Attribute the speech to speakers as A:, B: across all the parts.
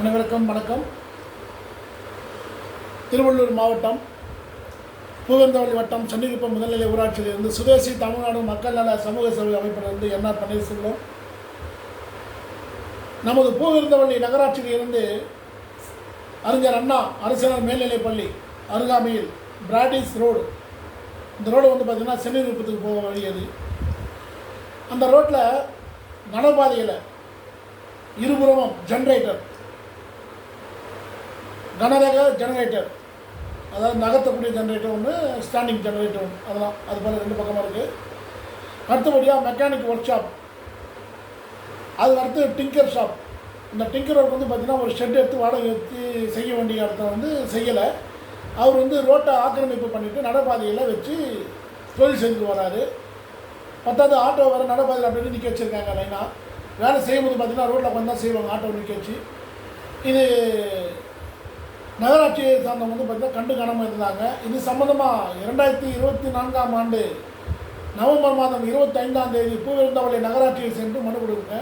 A: அனைவருக்கும் வணக்கம். திருவள்ளூர் மாவட்டம் பூவந்தவள்ளி வட்டம் சன்னிகுப்பம் முதல்நிலை ஊராட்சியிலிருந்து சுதேசி தமிழ்நாடு மக்கள் நல சமூக சேவை அமைப்பிலிருந்து என்ஆர் பன்னீர்செல்வம். நமது பூவிருந்தவள்ளி நகராட்சியில் இருந்து அறிஞர் அண்ணா அரசினர் மேல்நிலைப்பள்ளி அருகாமையில் பிராடிஸ் ரோடு. இந்த ரோடு வந்து பார்த்திங்கன்னா சென்னிகுப்பத்துக்கு போக வழியது அந்த ரோட்டில் நடபாதையில் இருபுறமும் ஜென்ரேட்டர் கனரக ஜெனரேட்டர் அதாவது நகர்த்தக்கூடிய ஜெனரேட்டர் ஒன்று ஸ்டாண்டிங் ஜெனரேட்டர் ஒன்று அதெல்லாம் அது போல் ரெண்டு பக்கமாக இருக்குது அடுத்தபடியாக மெக்கானிக் ஒர்க் ஷாப் அது அடுத்து டிங்கர் ஷாப் இந்த டிங்கர் ஒர்க் வந்து பார்த்திங்கன்னா ஒரு ஷெட் எடுத்து வாடகை எடுத்து செய்ய வேண்டிய இடத்த வந்து செய்யலை. அவர் வந்து ரோட்டை ஆக்கிரமிப்பு பண்ணிவிட்டு நடைபாதையில் வச்சு தொழில் செஞ்சு வராரு. பத்தாவது ஆட்டோ வர நடைபாதையில் அப்படின்னு நிற்க வச்சுருக்காங்க லைனாக வேலை செய்யும்போது பார்த்திங்கன்னா ரோட்டில் உட்காந்து தான் செய்வாங்க ஆட்டோ நிற்க வச்சு. இது நகராட்சியை சார்ந்தவங்க வந்து பார்த்தீங்கன்னா கண்டு காணாமல் இருந்தாங்க. இது சம்மந்தமாக இரண்டாயிரத்தி இருபத்தி நான்காம் ஆண்டு நவம்பர் மாதம் இருபத்தைந்தாம் தேதி பூவிருந்தவளை நகராட்சியை சென்று மனு கொடுங்க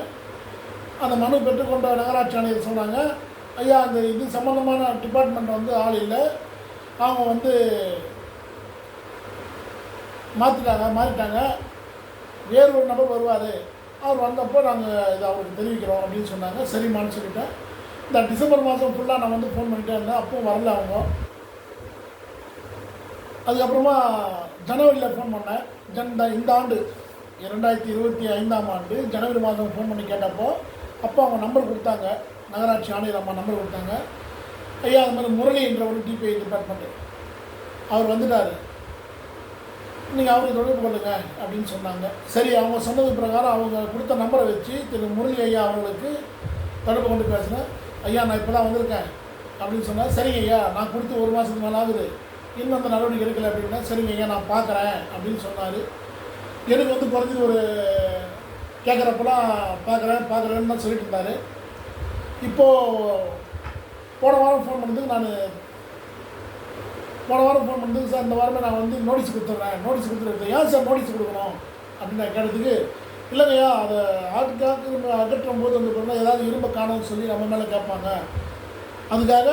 A: அந்த மனு பெற்றுக்கொண்ட நகராட்சி ஆணையர் சொன்னாங்க ஐயா அந்த இது சம்மந்தமான டிபார்ட்மெண்ட் வந்து ஆள் இல்லை. அவங்க வந்து மாற்றிட்டாங்க மாறிட்டாங்க. வேறு ஒரு நபர் வருவார். அவர் வந்தப்போ நாங்கள் இதை அவருக்கு தெரிவிக்கிறோம் அப்படின்னு சொன்னாங்க. சரிமான்னு சொல்லிட்டேன். இந்த டிசம்பர் மாதம் ஃபுல்லாக நான் வந்து ஃபோன் பண்ணிட்டே இருந்தேன். அப்பவும் வரல அவங்க. அதுக்கப்புறமா ஜனவரியில் ஃபோன் பண்ணேன். ஜன் இந்த- ஆண்டு இரண்டாயிரத்தி இருபத்தி ஐந்தாம் ஆண்டு ஜனவரி மாதம் ஃபோன் பண்ணி கேட்டப்போ அப்போ அவங்க நம்பர் கொடுத்தாங்க. நகராட்சி ஆணையர் அம்மா நம்பர் கொடுத்தாங்க. ஐயா அது மாதிரி முரளி என்ற ஒரு டிபிஐ டிபார்ட்மெண்ட்டு அவர் வந்துட்டார். நீங்கள் அவருக்கு தொடர்பு கொள்ளுங்க அப்படின்னு சொன்னாங்க. சரி அவங்க சொன்னது பிரகாரம் அவங்க கொடுத்த நம்பரை வச்சு திரு முரளி ஐயா அவர்களுக்கு தொடர்பு கொண்டு பேசினேன். ஐயா நான் இப்போ தான் வந்திருக்கேன். அப்படின்னு சொன்னால் சரிங்க ஐயா நான் கொடுத்து ஒரு மாதத்துக்கு மேலே ஆகுது. இன்னும் அந்த நடவடிக்கை எடுக்கல அப்படின்னா சரிங்க ஐயா நான் பார்க்குறேன் அப்படின்னு சொன்னார். எனக்கு வந்து குறைஞ்சது ஒரு கேட்குறப்பெல்லாம் பார்க்குறேன் பார்க்குறேன்னு தான் சொல்லிட்டு இருந்தார். இப்போது போன வாரம் ஃபோன் பண்ணதுக்கு நான் போன வாரம் ஃபோன் பண்ணதுக்கு சார் இந்த வாரமே நான் வந்து நோட்டீஸ் கொடுத்துட்றேன். நோட்டீஸ் கொடுத்துருக்கேன் ஏன் சார் நோட்டீஸ் கொடுக்கணும்? அப்படின்னு நான் கேட்டதுக்கு இல்லைங்கய்யா அதை ஆட்டுக்காக்கு அகற்றும் போது வந்து பார்த்தீங்கன்னா ஏதாவது இரும்பை காணும்னு சொல்லி நம்ம மேலே கேட்பாங்க. அதுக்காக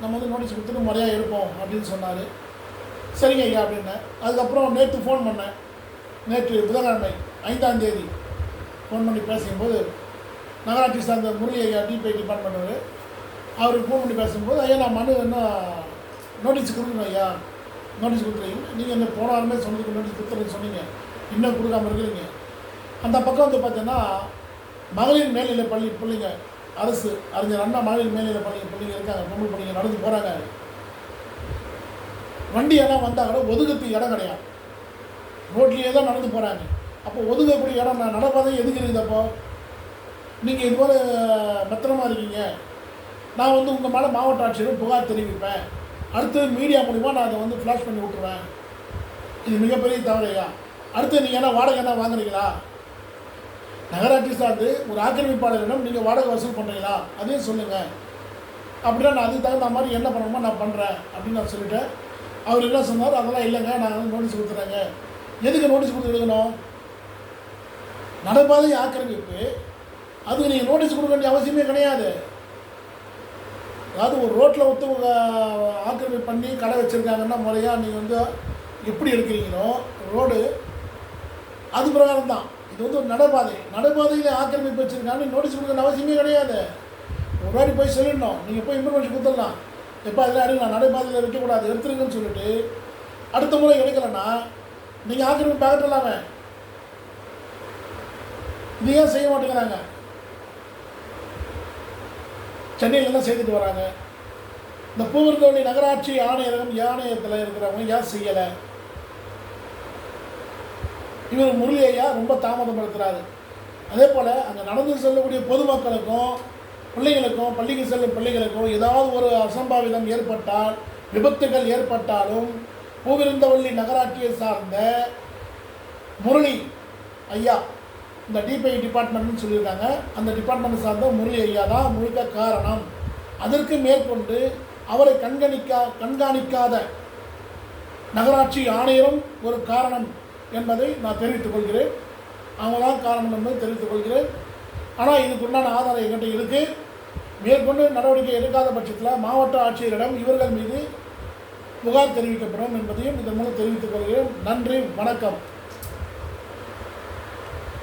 A: நம்ம வந்து நோட்டீஸ் கொடுத்துட்டு முறையாக இருப்போம் அப்படின்னு சொன்னார். சரிங்க ஐயா அப்படின்னேன் அதுக்கப்புறம் நேற்று ஃபோன் பண்ணேன். நேற்று புதன்கிழமை ஐந்தாம் தேதி ஃபோன் பண்ணி பேசும்போது நகராட்சி சார்ந்த முரளி ஐயா டிபிஐ டிபார்ட்மெண்ட் அவருக்கு ஃபோன் பண்ணி பேசும்போது ஐயா நான் மனு என்ன நோட்டீஸ் கொடுக்கணும் ஐயா. நோட்டீஸ் கொடுத்துருக்கீங்க நீங்கள் என்ன போன வாரமே சொன்னதுக்கு நோட்டீஸ் கொடுத்துருன்னு சொன்னீங்க. இன்னும் கொடுக்காம இருக்கிறீங்க. அந்த பக்கம் வந்து பார்த்தீங்கன்னா மகளிர் மேல்நிலை பள்ளி பிள்ளைங்க அரசு அறிஞர் அண்ணா மகளிர் மேல்நிலை பள்ளி பிள்ளைங்க இருக்காங்க பொம்பளை பிள்ளைங்க நடந்து போகிறாங்க வண்டி எல்லாம் வந்தால் கூட ஒதுக்கத்துக்கு இடம் கிடையாது. ரோட்லேயே தான் நடந்து போகிறாங்க அப்போ ஒதுக்கக்கூடிய இடம் நான் நடப்பாதை எதுக்கு இருக்குது அப்போ? நீங்கள் இது போல் இருக்கீங்க. நான் வந்து உங்கள் மேலே மாவட்ட ஆட்சியரும் புகார் தெரிவிப்பேன். அடுத்து மீடியா மூலிமா நான் அதை வந்து ஃப்ளாஷ் பண்ணி விட்ருவேன் இது மிகப்பெரிய தவறையா அடுத்து நீங்கள் என்ன வாடகை என்ன வாங்குறீங்களா? நகராட்சி சார்ந்து ஒரு ஆக்கிரமிப்பாளரிடம் நீங்கள் வாடகை வசூல் பண்ணுறீங்களா அதையும் சொல்லுங்கள் அப்படின்னா நான் அதுக்கு தகுந்த மாதிரி என்ன பண்ணணுமோ நான் பண்ணுறேன் அப்படின்னு நான் சொல்லிட்டேன். அவர் என்ன சொன்னார்? அதெல்லாம் இல்லைங்க நான் வந்து நோட்டீஸ் கொடுத்துறேங்க. எதுக்கு நோட்டீஸ் கொடுத்து எடுக்கணும் நடைபாதை ஆக்கிரமிப்பு. அதுக்கு நீங்கள் நோட்டீஸ் கொடுக்க வேண்டிய அவசியமே கிடையாது. அதாவது ஒரு ரோட்டில் ஒருத்தவங்க ஆக்கிரமிப்பு பண்ணி கடை வச்சுருக்காங்கன்னா முறையாக நீங்கள் வந்து எப்படி எடுக்கிறீங்களோ ரோடு அது பிரகாரம் தான் இது வந்து ஒரு நடைபாதை. நடைபாதையில் ஆக்கிரமிப்பு வச்சுருக்காங்க நோட்டீஸ் கொடுக்குற அவசியமே கிடையாது. ஒரு வாட்டி போய் சொல்லிடணும். நீங்கள் போய் இன்ஃபர்மேஷன் கொடுத்துடலாம். எப்போ அதில் எடுக்கலாம் நடைபாதையில் வைக்கக்கூடாது. எடுத்துருங்கன்னு சொல்லிட்டு அடுத்த முறை எடுக்கலைன்னா நீங்கள் ஆக்கிரமிப்பு அகற்றலாம இது ஏன் செய்ய மாட்டேங்கிறாங்க? சென்னையில் தான் செய்துட்டு வராங்க. இந்த பூவிருந்தவள்ளி நகராட்சி ஆணையரகம் ஆணையத்தில் இருக்கிறவங்க ஏன் செய்யலை? இவர் முரளி ஐயா ரொம்ப தாமதப்படுத்துகிறாரு அதே போல் அங்கே நடந்து செல்லக்கூடிய பொதுமக்களுக்கும் பிள்ளைகளுக்கும் பள்ளிக்கு செல்லும் பிள்ளைகளுக்கும் ஏதாவது ஒரு அசம்பாவிதம் ஏற்பட்டால் விபத்துகள் ஏற்பட்டாலும் பூவிருந்தவள்ளி நகராட்சியை சார்ந்த முரளி ஐயா இந்த டிபிஐ டிபார்ட்மெண்ட்னு சொல்லியிருக்காங்க. அந்த டிபார்ட்மெண்ட் சார்ந்த முரளி ஐயா தான் முழுக்க காரணம். அதற்கு மேற்கொண்டு அவரை கண்காணிக்கா கண்காணிக்காத நகராட்சி ஆணையரும் ஒரு காரணம். என்பதை நான் தெரிவித்துக் கொள்கிறேன். அவங்க தான் காரணம் என்பதை தெரிவித்துக் கொள்கிறேன். ஆனால் இதுக்குண்டான ஆதாரம் என்கிட்ட இருக்குது மேற்கொண்டு நடவடிக்கை எடுக்காத பட்சத்தில் மாவட்ட ஆட்சியரிடம் இவர்கள் மீது புகார் தெரிவிக்கப்படும் என்பதையும் இதன் மூலம் தெரிவித்துக் கொள்கிறேன். நன்றி வணக்கம்.